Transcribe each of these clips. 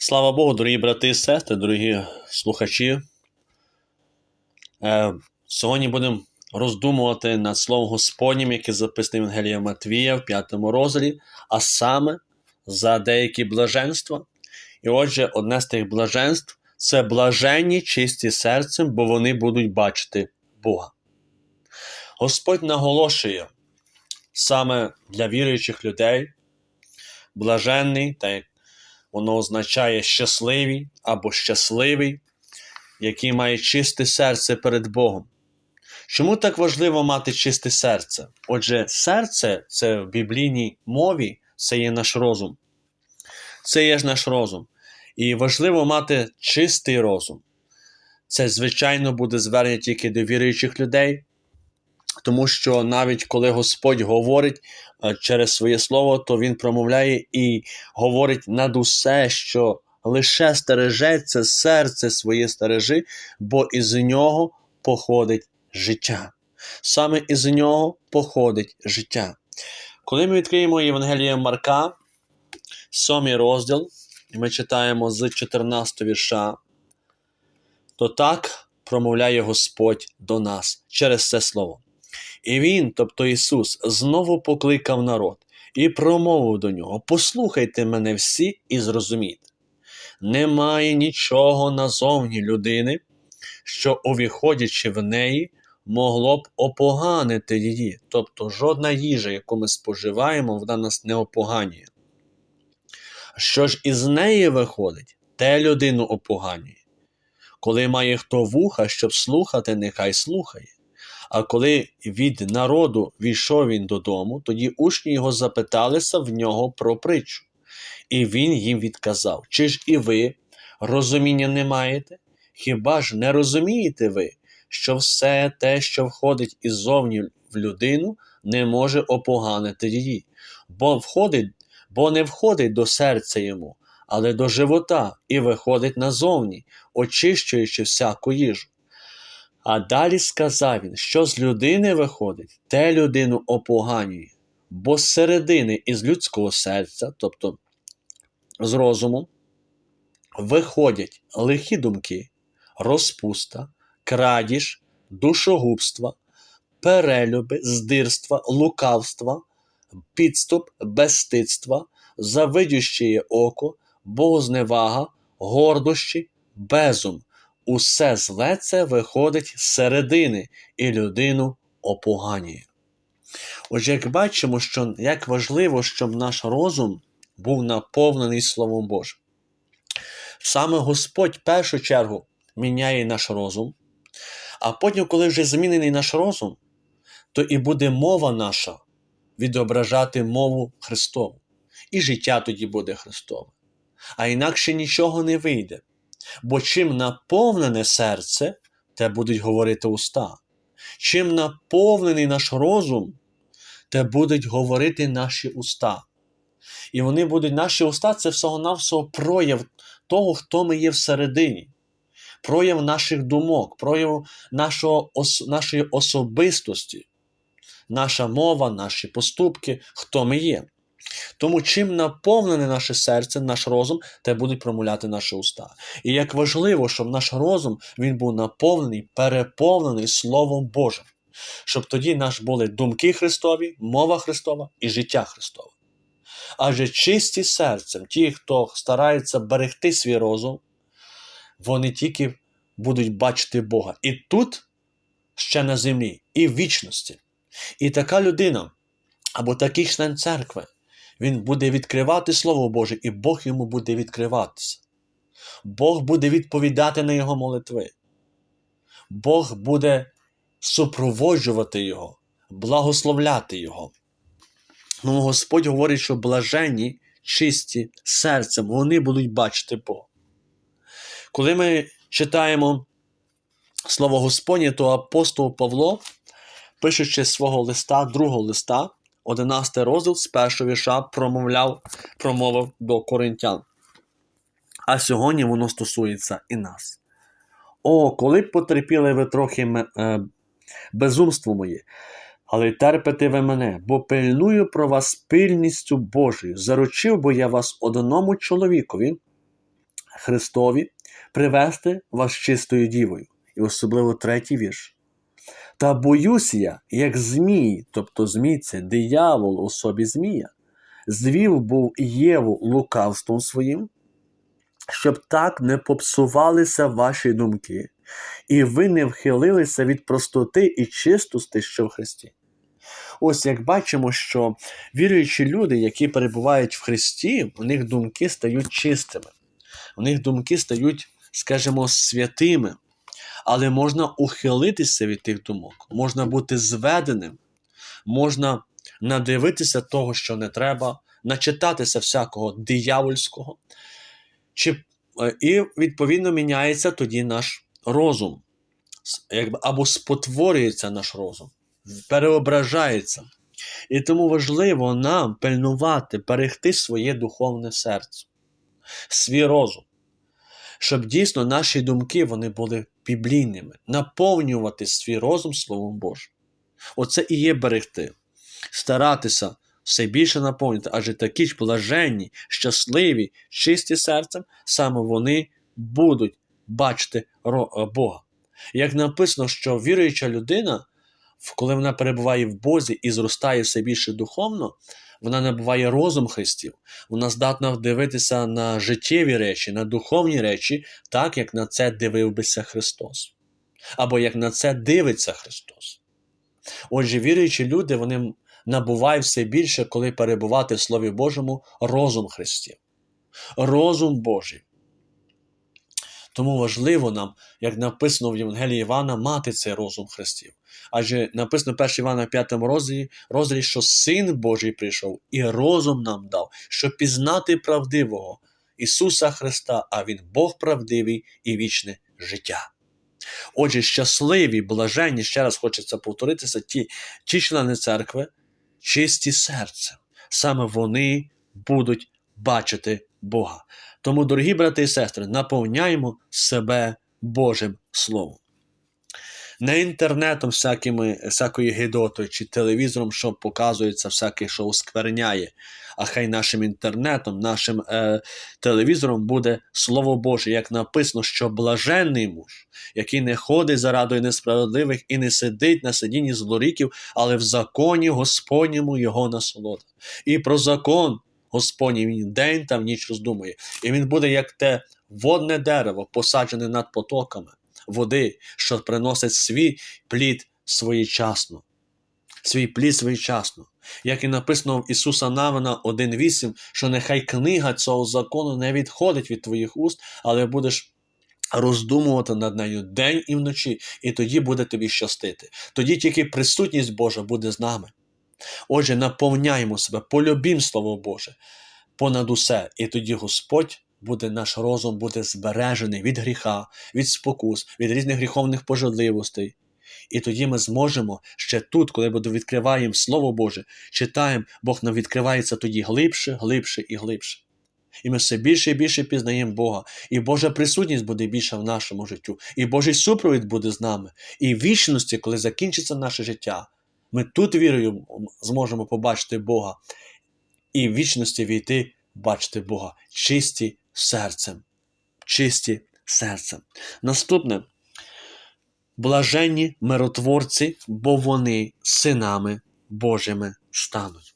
Слава Богу, дорогі брати і сестри, дорогі слухачі. Е, сьогодні будемо роздумувати над Словом Господнім, яке записане в Євангелії Матвія в 5 розділі, а саме за деякі блаженства. І отже, одне з тих блаженств це блаженні чисті серцем, бо вони будуть бачити Бога. Господь наголошує саме для віруючих людей, блаженний, так як воно означає щасливий або щасливий, який має чисте серце перед Богом. Чому так важливо мати чисте серце? Отже, серце це в біблійній мові, це є наш розум. Це є ж наш розум. І важливо мати чистий розум. Це, звичайно, буде звернення тільки до віруючих людей, тому що навіть коли Господь говорить е, через своє слово, то Він промовляє і говорить над усе, що лише стережеться серце своє стережи, бо із нього походить життя. Саме із нього походить життя. Коли ми відкриємо Євангеліє Марка, сьомий розділ, і ми читаємо з 14 вірша, то так промовляє Господь до нас через це слово. І він, тобто Ісус, знову покликав народ і промовив до нього: Послухайте мене всі і зрозумійте. Немає нічого назовні людини, що, увіходячи в неї, могло б опоганити її. Тобто жодна їжа, яку ми споживаємо, вона нас не опоганює. Що ж із неї виходить, те людину опоганює. Коли має хто вуха, щоб слухати, нехай слухає. А коли від народу війшов він додому, тоді учні його запиталися в нього про притчу. І він їм відказав: Чи ж і ви розуміння не маєте? Хіба ж не розумієте ви, що все те, що входить іззовні в людину, не може опоганити її, бо входить, бо не входить до серця йому, але до живота і виходить назовні, очищуючи всяку їжу. А далі сказав він, що з людини виходить, те людину опоганює, бо з середини із людського серця, тобто з розуму, виходять лихі думки, розпуста, крадіж, душогубства, перелюби, здирства, лукавства, підступ, безстидства, завидющеє око, богозневага, гордощі, безум. Усе зле це виходить з середини і людину опоганює. Отже, як бачимо, що як важливо, щоб наш розум був наповнений Словом Божим. Саме Господь в першу чергу міняє наш розум, а потім, коли вже змінений наш розум, то і буде мова наша відображати мову Христову. І життя тоді буде Христове. А інакше нічого не вийде. Бо чим наповнене серце, те будуть говорити уста. Чим наповнений наш розум, те будуть говорити наші уста. І вони будуть, наші уста це всього-навсього прояв того, хто ми є всередині, прояв наших думок, прояв нашого, нашої особистості, наша мова, наші поступки, хто ми є. Тому чим наповнене наше серце, наш розум, те будуть промовляти наші уста. І як важливо, щоб наш розум він був наповнений, переповнений Словом Божим, щоб тоді наш були думки Христові, мова Христова і життя Христове. Адже чисті серцем, ті, хто старається берегти свій розум, вони тільки будуть бачити Бога і тут, ще на землі, і в вічності. І така людина або такий член церкви. Він буде відкривати Слово Боже, і Бог йому буде відкриватися. Бог буде відповідати на його молитви. Бог буде супроводжувати Його, благословляти Його. Ну, Господь говорить, що блаженні, чисті серцем, вони будуть бачити Бога. Коли ми читаємо Слово Господнє, то апостол Павло, пишучи свого листа, другого листа, 11 розділ з першого вірша промовляв, промовив до коринтян. А сьогодні воно стосується і нас. О, коли б потерпіли ви трохи е, безумство моє, але терпите ви мене, бо пильную про вас пильністю Божою, заручив бо я вас одному чоловікові, Христові привести вас чистою дівою. І особливо третій вірш. Та боюсь я, як Змій, тобто Змій це диявол у особі Змія, звів був Єву лукавством своїм, щоб так не попсувалися ваші думки, і ви не вхилилися від простоти і чистости, що в Христі. Ось як бачимо, що віруючі люди, які перебувають в Христі, у них думки стають чистими, у них думки стають, скажімо, святими. Але можна ухилитися від тих думок, можна бути зведеним, можна надивитися того, що не треба, начитатися всякого диявольського, чи, е, і відповідно міняється тоді наш розум, або спотворюється наш розум, переображається. І тому важливо нам пильнувати, берегти своє духовне серце, свій розум щоб дійсно наші думки вони були біблійними, наповнювати свій розум Словом Божим. Оце і є берегти, старатися все більше наповнити, адже такі ж блаженні, щасливі, чисті серцем, саме вони будуть бачити е, Бога. Як написано, що віруюча людина, коли вона перебуває в Бозі і зростає все більше духовно, вона набуває розум Христів, вона здатна дивитися на життєві речі, на духовні речі, так як на це дивився Христос. Або як на це дивиться Христос. Отже, віруючі люди, вони набувають все більше, коли перебувати в Слові Божому розум Христів. Розум Божий. Тому важливо нам, як написано в Євангелії Івана, мати цей розум Христів. Адже написано 1 Івана в 5 розділі, розділі, що Син Божий прийшов і розум нам дав, щоб пізнати правдивого Ісуса Христа, а Він Бог правдивий і вічне життя. Отже, щасливі, блаженні, ще раз хочеться повторитися, ті, ті члени церкви, чисті серцем. Саме вони будуть бачити Бога. Тому, дорогі брати і сестри, наповняємо себе Божим Словом. Не інтернетом, всякими, всякою гидотою чи телевізором, що показується, всяке, що оскверняє, а хай нашим інтернетом, нашим е, телевізором буде Слово Боже, як написано, що блаженний муж, який не ходить за радою несправедливих і не сидить на сидінні злоріків, але в законі Господньому його насолода. І про закон Господній він день та в ніч роздумує. І він буде як те водне дерево, посаджене над потоками води, що приносить свій плід своєчасно. Свій плід своєчасно. Як і написано в Ісуса Навина 1.8, що нехай книга цього закону не відходить від твоїх уст, але будеш роздумувати над нею день і вночі, і тоді буде тобі щастити. Тоді тільки присутність Божа буде з нами. Отже, наповняємо себе, полюбім Слово Боже понад усе, і тоді Господь буде наш розум буде збережений від гріха, від спокус, від різних гріховних пожадливостей. І тоді ми зможемо ще тут, коли буде відкриваємо Слово Боже, читаємо, Бог нам відкривається тоді глибше, глибше і глибше. І ми все більше і більше пізнаємо Бога, і Божа присутність буде більша в нашому життю, і Божий супровід буде з нами. І в вічності, коли закінчиться наше життя, ми тут вірою зможемо побачити Бога, і в вічності війти, бачити Бога чисті серцем. Чисті серцем. Наступне блаженні миротворці, бо вони синами Божими стануть.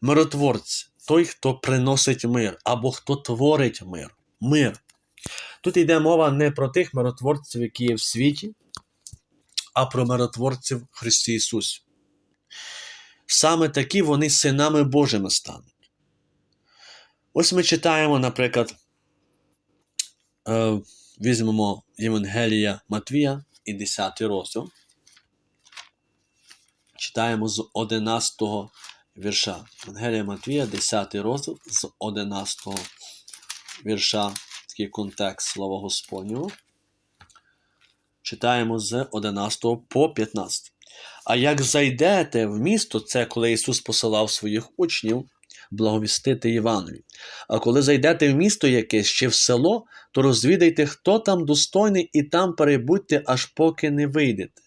Миротворці той, хто приносить мир, або хто творить мир. Мир. Тут йде мова не про тих миротворців, які є в світі, а про миротворців Христі Ісусі. Саме такі вони синами Божими стануть. Ось ми читаємо, наприклад, е, візьмемо Євангелія Матвія і 10 розділ. Читаємо з 11 вірша. Євангелія Матвія, 10 розділ з 11 вірша. Такий контекст слова Господнього. Читаємо з 11 по 15. А як зайдете в місто, це коли Ісус посилав своїх учнів благовістити Євангелію. А коли зайдете в місто якесь чи в село, то розвідайте, хто там достойний, і там перебудьте, аж поки не вийдете.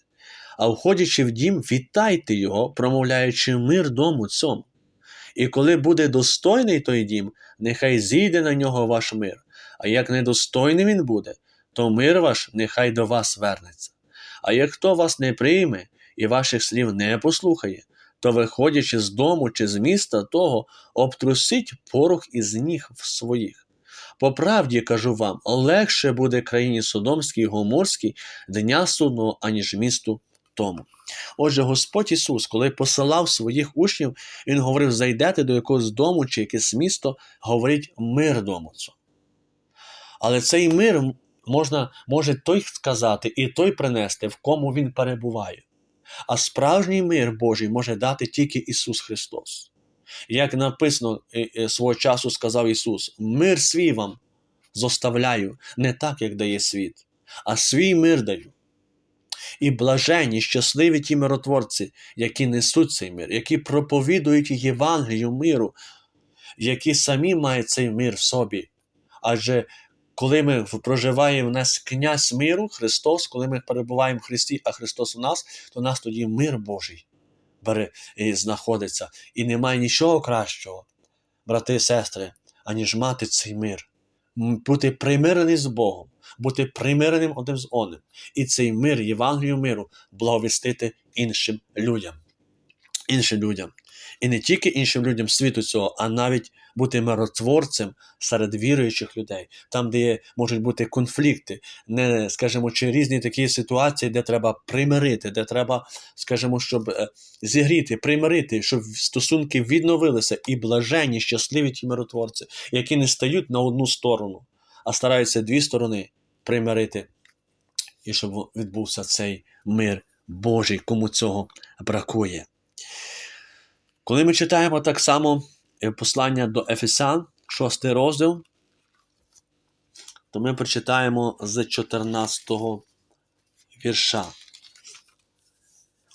А входячи в дім, вітайте його, промовляючи мир дому цьому. І коли буде достойний той дім, нехай зійде на нього ваш мир. а як недостойний він буде, то мир ваш нехай до вас вернеться. А як хто вас не прийме і ваших слів не послухає, то, виходячи з дому чи з міста того, обтрусіть порох із ніг в своїх. По правді кажу вам, легше буде країні Содомській і Гоморській дня судного, аніж місту тому. Отже, Господь Ісус, коли посилав своїх учнів, Він говорив: зайдете до якогось дому чи якесь місто, говорить мир дому. Але цей мир можна, може той сказати і той принести, в кому він перебуває. А справжній мир Божий може дати тільки Ісус Христос. Як написано е, е, свого часу сказав Ісус: мир свій вам зоставляю, не так, як дає світ, а свій мир даю. І блаженні, щасливі ті миротворці, які несуть цей мир, які проповідують Євангелію миру, які самі мають цей мир в собі. Адже коли ми проживаємо в нас князь миру, Христос, коли ми перебуваємо в Христі, а Христос у нас, то у нас тоді мир Божий бере і знаходиться. І немає нічого кращого, брати і сестри, аніж мати цей мир, бути примирений з Богом, бути примиреним одним з одним. І цей мир, Євангелію миру, благовістити іншим людям. Іншим людям. І не тільки іншим людям світу цього, а навіть бути миротворцем серед віруючих людей, там, де можуть бути конфлікти, не, скажімо, чи різні такі ситуації, де треба примирити, де треба, скажімо, щоб е, зігріти, примирити, щоб стосунки відновилися і блаженні, щасливі ті миротворці, які не стають на одну сторону, а стараються дві сторони примирити, і щоб відбувся цей мир Божий, кому цього бракує. Коли ми читаємо так само е, послання до Ефесян, 6 розділ, то ми прочитаємо з 14 вірша.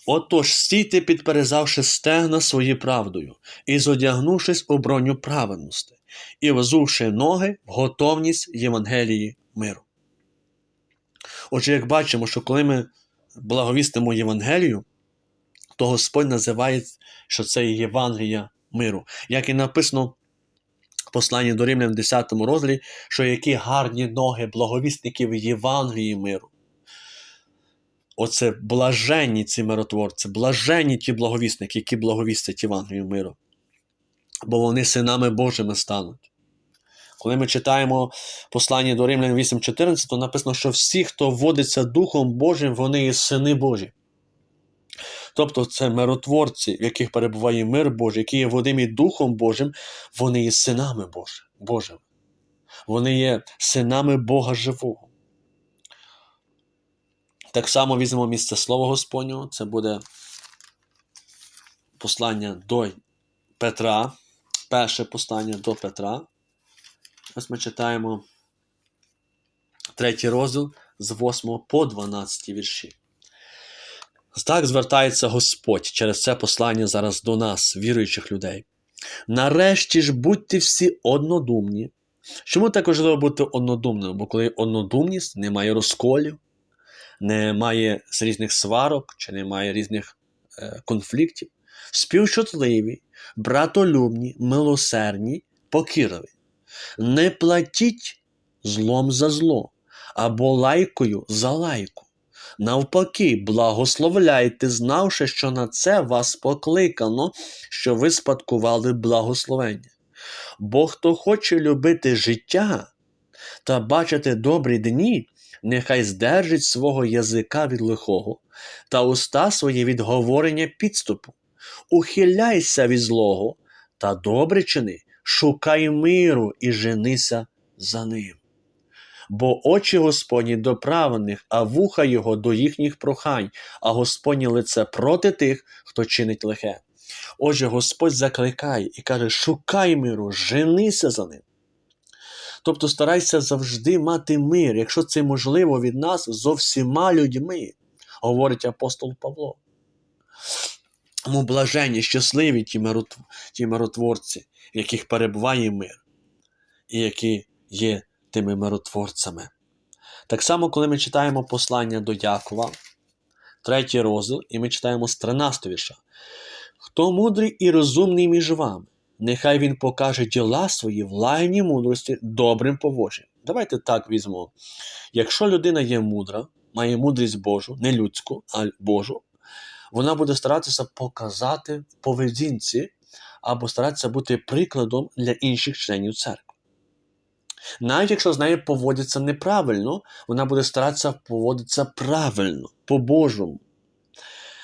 Отож, стійте, підперезавши стегна свої правдою, і зодягнувшись у броню праведності, і взувши ноги в готовність Євангелії миру. Отже, як бачимо, що коли ми благовістимо Євангелію, то Господь називає, що це є Євангелія миру. Як і написано в посланні до Римлян в 10 розділі, що які гарні ноги благовісників Євангелії миру. Оце блаженні ці миротворці, блаженні ті благовісники, які благовістять Євангелію миру. Бо вони синами Божими стануть. Коли ми читаємо послання до Римлян 8.14, то написано, що всі, хто водиться Духом Божим, вони є сини Божі. Тобто це миротворці, в яких перебуває мир Божий, які є водимі Духом Божим, вони є синами Божими. Вони є синами Бога Живого. Так само візьмемо місце Слова Господнього, це буде послання до Петра, перше послання до Петра. Ось ми читаємо третій розділ з 8 по 12 вірші. Так звертається Господь через це послання зараз до нас, віруючих людей. Нарешті ж будьте всі однодумні. Чому так важливо бути однодумним? Бо коли однодумність, немає розколів, немає різних сварок, чи немає різних е, конфліктів, співчутливі, братолюбні, милосердні, покірливі. Не платіть злом за зло або лайкою за лайку. Навпаки, благословляйте, знавши, що на це вас покликано, що ви спадкували благословення. Бо хто хоче любити життя та бачити добрі дні, нехай здержить свого язика від лихого та уста свої від говорення підступу. Ухиляйся від злого та добре чини, шукай миру і женися за ним. Бо очі Господні до праведних, а вуха його до їхніх прохань, а Господнє лице проти тих, хто чинить лихе. Отже, Господь закликає і каже: шукай миру, женися за ним. Тобто старайся завжди мати мир, якщо це можливо від нас зо всіма людьми, говорить апостол Павло. Тому блаженні, щасливі ті миротворці, в яких перебуває мир, і які є тими миротворцями. Так само, коли ми читаємо послання до Якова, третій розділ, і ми читаємо з 13 вірша. Хто мудрий і розумний між вами, нехай він покаже діла свої в лайній мудрості добрим поводженням. Давайте так візьмемо. Якщо людина є мудра, має мудрість Божу, не людську, а Божу, вона буде старатися показати в поведінці або старатися бути прикладом для інших членів церкви. Навіть якщо з нею поводяться неправильно, вона буде старатися поводитися правильно, по-божому.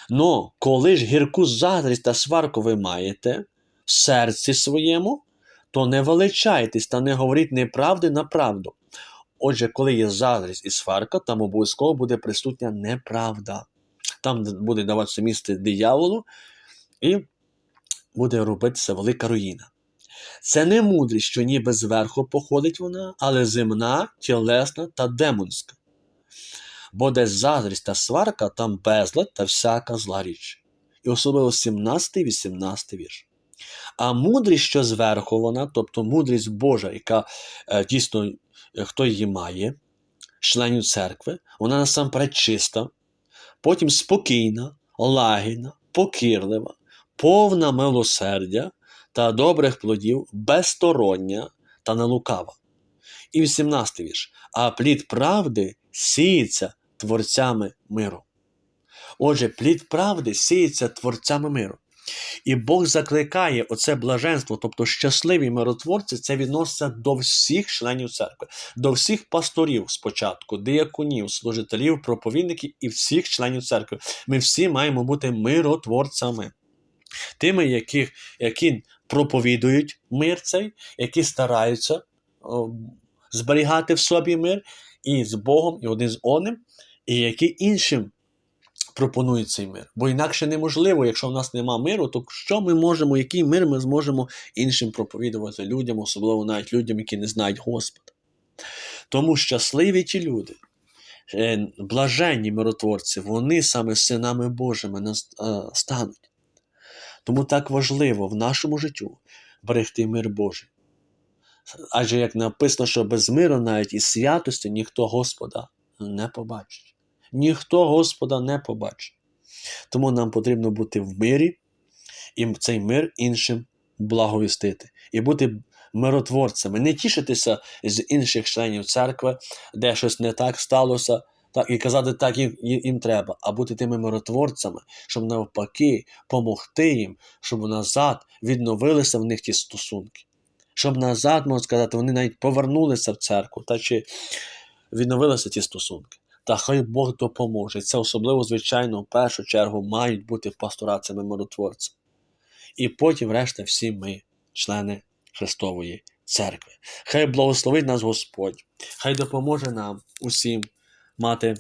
Но коли ж гірку заздрість та сварку ви маєте в серці своєму, то не величайтесь та не говоріть неправди на правду. Отже, коли є заздрість і сварка, там обов'язково буде присутня неправда. Там буде даватися місце дияволу, і буде робитися велика руїна. Це не мудрість, що ніби зверху походить вона, але земна, тілесна та демонська. Бо де заздрість та сварка, там безлад та всяка зла річ. І особливо 17-18 вірш. А мудрість, що зверху вона, тобто мудрість Божа, яка е, дійсно е, хто її має, членів церкви, вона насамперед чиста, потім спокійна, лагідна, покірлива, повна милосердя та добрих плодів, безстороння та нелукава. І 18 вірш. А плід правди сіється творцями миру. Отже, плід правди сіється творцями миру. І Бог закликає оце блаженство, тобто щасливі миротворці, це відноситься до всіх членів церкви, до всіх пасторів спочатку, дияконів, служителів, проповідників і всіх членів церкви. Ми всі маємо бути миротворцями. Тими, яких, які проповідують мир цей, які стараються зберігати в собі мир і з Богом, і один з одним, і які іншим пропонують цей мир. Бо інакше неможливо, якщо в нас нема миру, то що ми можемо, який мир ми зможемо іншим проповідувати людям, особливо навіть людям, які не знають Господа. Тому щасливі ті люди, е, блаженні миротворці, вони саме синами Божими е, стануть. Тому так важливо в нашому життю берегти мир Божий. Адже як написано, що без миру навіть і святості ніхто Господа не побачить. Ніхто Господа не побачить. Тому нам потрібно бути в мирі і цей мир іншим благовістити. І бути миротворцями, не тішитися з інших членів церкви, де щось не так сталося, так, і казати, так їм, їм треба, а бути тими миротворцями, щоб навпаки помогти їм, щоб назад відновилися в них ті стосунки. Щоб назад, можна сказати, вони навіть повернулися в церкву, та чи відновилися ті стосунки. Та хай Бог допоможе. Це особливо, звичайно, в першу чергу мають бути пастора цими миротворцями. І потім, решта, всі ми, члени Христової церкви. Хай благословить нас Господь, хай допоможе нам усім мати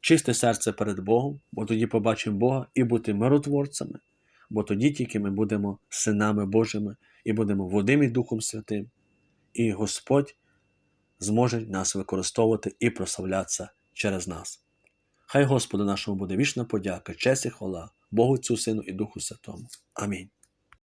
чисте серце перед Богом, бо тоді побачимо Бога і бути миротворцями, бо тоді тільки ми будемо синами Божими і будемо водимі Духом Святим, і Господь зможе нас використовувати і прославлятися через нас. Хай Господу нашому буде вічна подяка, честь і хвала, Богу Отцю, Сину і Духу Святому. Амінь.